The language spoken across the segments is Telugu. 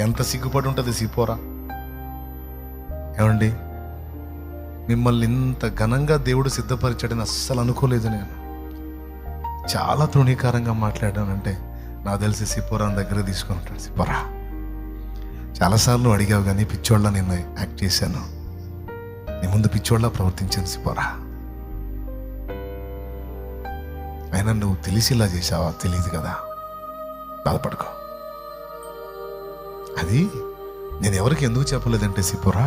ఎంత సిగ్గుపడి ఉంటుంది సిపోరా ఏమండి? మిమ్మల్ని ఇంత ఘనంగా దేవుడు సిద్ధపరిచాడని అస్సలు అనుకోలేదు నేను. చాలా తృణీకారంగా మాట్లాడానంటే నాకు తెలిసి సిపోరాని దగ్గర తీసుకొని ఉంటాడు. సిపోరా చాలాసార్లు అడిగావు కానీ పిచ్చోళ్ళ నిన్న యాక్ట్ చేశాను. నీ ముందు పిచ్చోళ్ళ ప్రవర్తించాను సిపోరా అయినా నువ్వు తెలిసి ఇలా చేసావా తెలియదు కదా. బాధపడుకో. అది నేను ఎవరికి ఎందుకు చెప్పలేదంటే సిపోరా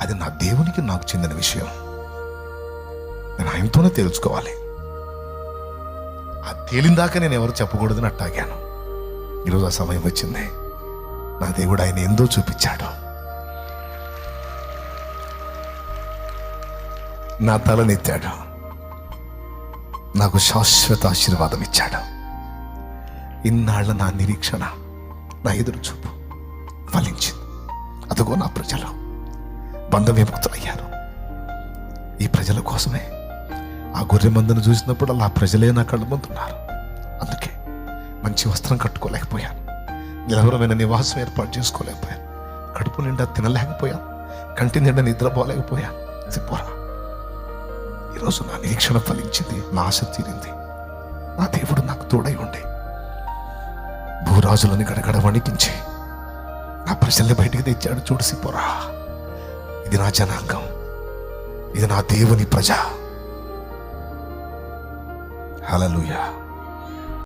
అది నా దేవునికి నాకు చెందిన విషయం. నేను ఆయనతోనే తెలుసుకోవాలి ఆ తేలిందాక నేను ఎవరు చెప్పకూడదని అట్టాగాను. ఈరోజు ఆ సమయం వచ్చింది. నా దేవుడు ఆయన ఎందో చూపించాడు. నా తలనెత్తాడు నాకు శాశ్వత ఆశీర్వాదం ఇచ్చాడు. ఇన్నాళ్ళ నా నిరీక్షణ నా ఎదురు చూపు ఫలించింది. అదిగో నా ప్రజలు. బంధ విముక్తులయ్యారు ఈ ప్రజల కోసమే ఆ గొర్రె మందును చూసినప్పుడు అలా ప్రజలే నా కళ్ళ ముందున్నారు. అందుకే మంచి వస్త్రం కట్టుకోలేకపోయాను. నిలవరమైన నివాసం ఏర్పాటు చేసుకోలేకపోయాను. కడుపు నిండా తినలేకపోయాను. కంటి నిండా నిద్రపోలేకపోయాను. సిపోరా ఈరోజు నా నిరీక్షణ ఫలించింది నా ఆశ తీరింది. నా దేవుడు నాకు తోడై ఉండి భూరాజులని గడగడ వణికించి నా ప్రజల్ని బయటికి తెచ్చాడు. చూడు సిపోరా ఇది నా జనాంగం. ఇది నా దేవుని ప్రజ. హలలుయా